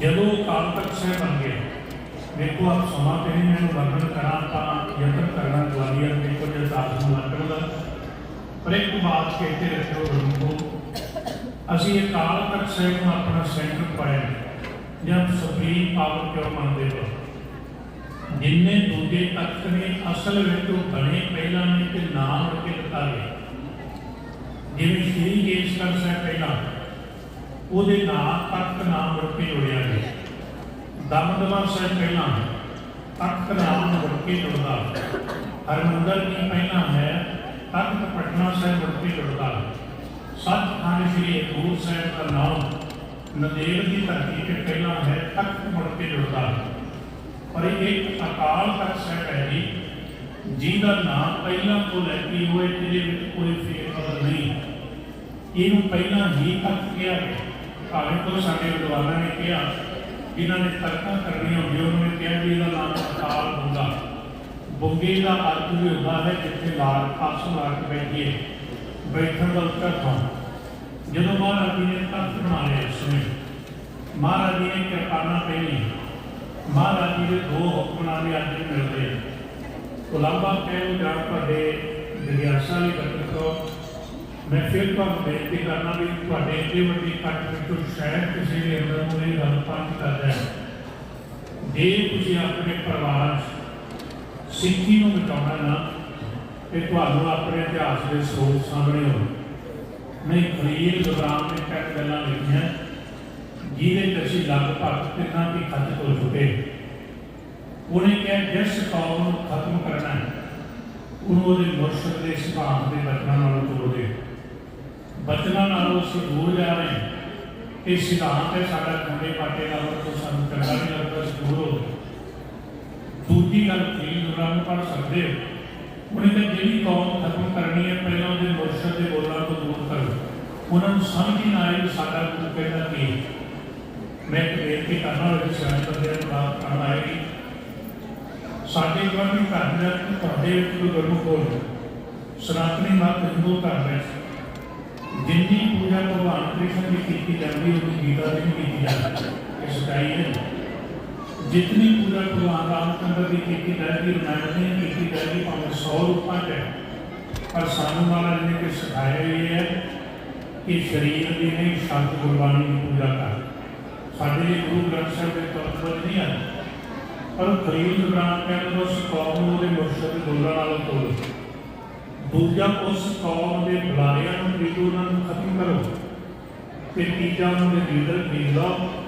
ਜਦੋਂ ਅਕਾਲ ਤਖ਼ਤ ਸਹਿ ਬਣ ਗਿਆ ਦੇਖੋ ਆਪ ਸਮਾਂ ਤੇ ਨਹੀਂ, ਮੈਨੂੰ ਵਰਣਨ ਕਰਾਂ ਤਾਂ ਯਤਨ ਕਰਨਾ ਗਵਾਲੀਅਰ ਦੇ ਕੁਝ ਦਾਸ ਨੂੰ ਲੱਗਣ ਦਾ। ਪਰ ਇੱਕ ਬਾਤ ਕਹਿੰਦੇ ਰੱਖੋ ਰੂਪੋ ਅਸੀਂ ਇਹ ਕਾਲ ਤੱਕ ਨੂੰ ਆਪਣਾ ਸੈਂਟਰ ਪਾਇਆ ਜਦ ਸੁਪਰੀਮ ਪਾਵਰ ਕਿਉਂ ਮੰਨਦੇ ਹੋ? ਜਿੰਨੇ ਦੂਜੇ ਤੱਕ ਨੇ ਅਸਲ ਵਿੱਚ ਉਹ ਬਣੇ ਪਹਿਲਾਂ ਨੇ ਤੇ ਨਾਮ ਰੱਖ ਕੇ ਦਿੱਤਾ ਜਿਵੇਂ ਸ਼੍ਰੀ ਕੇਸਗੜ੍ਹ ਸਾਹਿਬ ਪਹਿਲਾਂ ਉਹਦੇ ਨਾਲ ਤਖਤ ਨਾਮ ਰੱਖ ਕੇ ਗਿਆ ਦਮਦਮਾ ਸਾਹਿਬ ਪਹਿਲਾਂ ਤਖਤ ਨਾਮ ਰੱਖ ਜੁੜਦਾ ਹਰਮੰਦਰ ਜੀ ਪਹਿਲਾਂ ਹੈ। ਤਖਤ ਪਟਨਾ ਸਾਹਿਬ ਰੱਖ ਜੁੜਦਾ ਸੱਚਖੰਡ ਸ੍ਰੀ ਹਜ਼ੂਰ ਸਾਹਿਬ ਦਾ ਨਾਮ ਨੰਦੇੜ ਦੀ ਧਰਤੀ ਤੇ ਪਹਿਲਾਂ ਹੈ। ਤਖਤ ਮੁੜ ਜੁੜਦਾ ਪਰ ਇਹ ਇੱਕ ਅਕਾਲ ਤਖਤ ਸਾਹਿਬ ਹੈ ਜੀ, ਜਿਹਦਾ ਨਾਮ ਪਹਿਲਾਂ ਤੋਂ ਲੈ ਕੇ ਹੋਏ, ਜਿਹਦੇ ਵਿੱਚ ਕੋਈ ਫੇਰ ਬਦਲ ਨਹੀਂ। ਇਹਨੂੰ ਪਹਿਲਾਂ ਹੀ ਤਖਤ ਕਿਹਾ ਗਿਆ। ਭਾਵੇਂ ਕੋਈ ਸਾਡੇ ਵਿਦਵਾਨਾਂ ਨੇ ਕਿਹਾ, ਜਿਨ੍ਹਾਂ ਨੇ ਤਰਕਾਂ ਕਰਨੀਆਂ ਹੁੰਦੀਆਂ, ਉਹਨਾਂ ਨੇ ਕਿਹਾ ਵੀ ਇਹਦਾ ਨਾਮ ਅਕਾਲ ਹੁੰਦਾ ਬੁੱਗੇ ਦਾ ਅਰਥ ਵੀ ਹੁੰਦਾ ਹੈ ਜਿੱਥੇ ਲਾਲ ਪਾਸੋਂ ਲਾ ਬੈਠੀਏ ਬੈਠਣ ਦਾ ਉੱਤਰ ਥਾਂ। ਜਦੋਂ ਮਹਾਰਾਜ ਜੀ ਨੇ ਤਖਤ ਬਣਾ ਲਿਆ ਮਹਾਰਾਜ ਜੀ ਨੇ ਕਿਰਪਾਨਾ ਪਹਿਨੀ ਮਹਾਰਾਜ ਜੀ ਦੇ ਦੋ ਹੁਕਮਾਂ ਦੇ ਅੱਜ ਮਿਲਦੇ ਆ। ਉਲਾਂਬਾ ਕਹਿਣ ਜਾਂ ਤੁਹਾਡੇ ਜਿਗਿਆਸਾ ਲਈ ਬਚਨ ਮੈਂ ਫਿਰ ਤੁਹਾਨੂੰ ਬੇਨਤੀ ਕਰਨਾ ਵੀ ਤੁਹਾਡੇ ਇੱਥੇ ਵੱਡੀ ਕੱਟ ਵਿੱਚੋਂ ਸ਼ਾਇਦ ਕਿਸੇ ਦੇ ਅੰਦਰ ਨੂੰ ਇਹ ਗੱਲ ਪੰਜ ਕਰਦਾ ਹੈ। ਜੇ ਤੁਸੀਂ ਆਪਣੇ ਪਰਿਵਾਰ ਸਿੱਖੀ ਨੂੰ ਮਿਟਾਉਣਾ ਨਾ, ਤੇ ਤੁਹਾਨੂੰ ਆਪਣੇ ਇਤਿਹਾਸ ਦੇ ਸੋਚ ਸਾਹਮਣੇ ਹੋ ਮੈਂ ਖਲੀਲ ਗੁਲਾਮ ਨੇ ਕਹਿ ਗੱਲਾਂ ਲਿਖੀਆਂ ਜਿਹਦੇ ਚ ਅਸੀਂ ਲਗਭਗ ਤਿੰਨਾਂ ਦੀ ਖੱਤ ਤੋਂ ਛੁੱਟੇ। ਉਹਨੇ ਕਿਹਾ, ਜਿਸ ਕੌਮ ਨੂੰ ਖਤਮ ਕਰਨਾ ਹੈ, ਉਹਨੂੰ ਉਹਦੇ ਮੁਰਸ਼ਦ ਦੇ ਸਿਧਾਂਤ ਦੇ ਬਚਨਾਂ ਨਾਲ ਜੋੜ ਦੇ। ਬਚਨਾਂ ਨਾਲ ਅਸੀਂ ਦੂਰ ਜਾ ਰਹੇ ਹਾਂ। ਇਹ ਸਿਧਾਂਤ ਹੈ ਸਾਡਾ ਖੰਡੇ ਪਾਟੇ ਦਾ ਉਹ ਤੋਂ ਸਾਨੂੰ ਚੰਗਾ ਨਹੀਂ ਲੱਗਦਾ ਦੂਰ ਹੋ ਦੂਜੀ ਗੱਲ ਖਲੀਲ ਗੁਲਾਮ ਪੜ ਸਕਦੇ ਹੋ? ਉਹਨੇ ਕਿਹਾ ਜਿਹੜੀ ਕੌਮ ਖਤਮ ਕਰਨੀ ਹੈ, ਪਹਿਲਾਂ ਉਹਦੇ ਮੁਰਸ਼ਦ ਦੇ ਬੋਲਾਂ ਤੋਂ ਦੂਰ ਕਰੋ। ਉਹਨਾਂ ਨੂੰ ਸਮਝ ਹੀ ਨਾ ਆਏ ਸਾਡਾ ਗੁਰੂ ਕਹਿੰਦਾ ਕੀ ਮੈਂ ਬੇਨਤੀ ਕਰਨਾ ਹੋਵੇ ਸਿਆਣੇ ਬੰਦੇ ਨੂੰ ਬਾਤ ਕਰਨ ਆਏਗੀ ਸਾਡੇ ਗਵਰਨਮੈਂਟ ਘਰ ਦੇ ਤੁਹਾਡੇ ਵਿੱਚ ਗੁਰਮੁਖ ਹੋਵੇ। ਸਨਾਤਨੀ ਮਤ ਹਿੰਦੂ ਧਰਮ ਵਿੱਚ। ਜਿੰਨੀ ਪੂਜਾ ਭਗਵਾਨ ਕ੍ਰਿਸ਼ਨ ਦੀ ਕੀਤੀ ਜਾਂਦੀ ਉਹਦੀ ਗੀਤਾ ਦੀ ਨਹੀਂ ਕੀਤੀ ਜਾਂਦੀ ਇਹ ਸਚਾਈ ਹੈ। ਜਿਤਨੀ ਪੂਜਾ ਭਗਵਾਨ ਰਾਮਚੰਦਰ ਦੀ ਕੀਤੀ ਜਾਂਦੀ ਰਮਾਇਣ ਦੀ ਨਹੀਂ ਕੀਤੀ ਜਾਂਦੀ, ਭਾਵੇਂ 100 ਰੂਪਾਂ 'ਚ ਹੈ। ਪਰ ਸਾਨੂੰ ਮਹਾਰਾਜ ਨੇ ਕਿ ਸਿਖਾਇਆ ਇਹ ਹੈ ਕਿ ਸਰੀਰ ਦੀ ਨਹੀਂ ਸ਼ਬਦ ਗੁਰਬਾਣੀ ਦੀ ਪੂਜਾ ਕਰ। ਸਾਡੇ ਲਈ ਗੁਰੂ ਗ੍ਰੰਥ ਸਾਹਿਬ ਦੇ ਤत्व ਨਹੀਂ ਹਨ ਪਰ ਖਰੀਦ ਗ੍ਰਾਮ ਕਹਿੰਦੇ ਉਸ ਕੌਮ ਨੂੰ ਉਹਦੇ ਮੁਰਸ਼ਦ ਦੇ ਬੋਲਾਂ ਨਾਲ ਤੋੜੋ ਦੂਜਾ ਉਸ ਕੌਮ ਦੇ ਬੁਲਾਰਿਆਂ ਨੂੰ ਖਰੀਦੋ ਉਹਨਾਂ ਨੂੰ ਖਤਮ ਕਰੋ। ਤੇ ਤੀਜਾ ਉਹਨਾਂ ਦੇ ਲੀਡਰ ਖਰੀਦ ਲਓ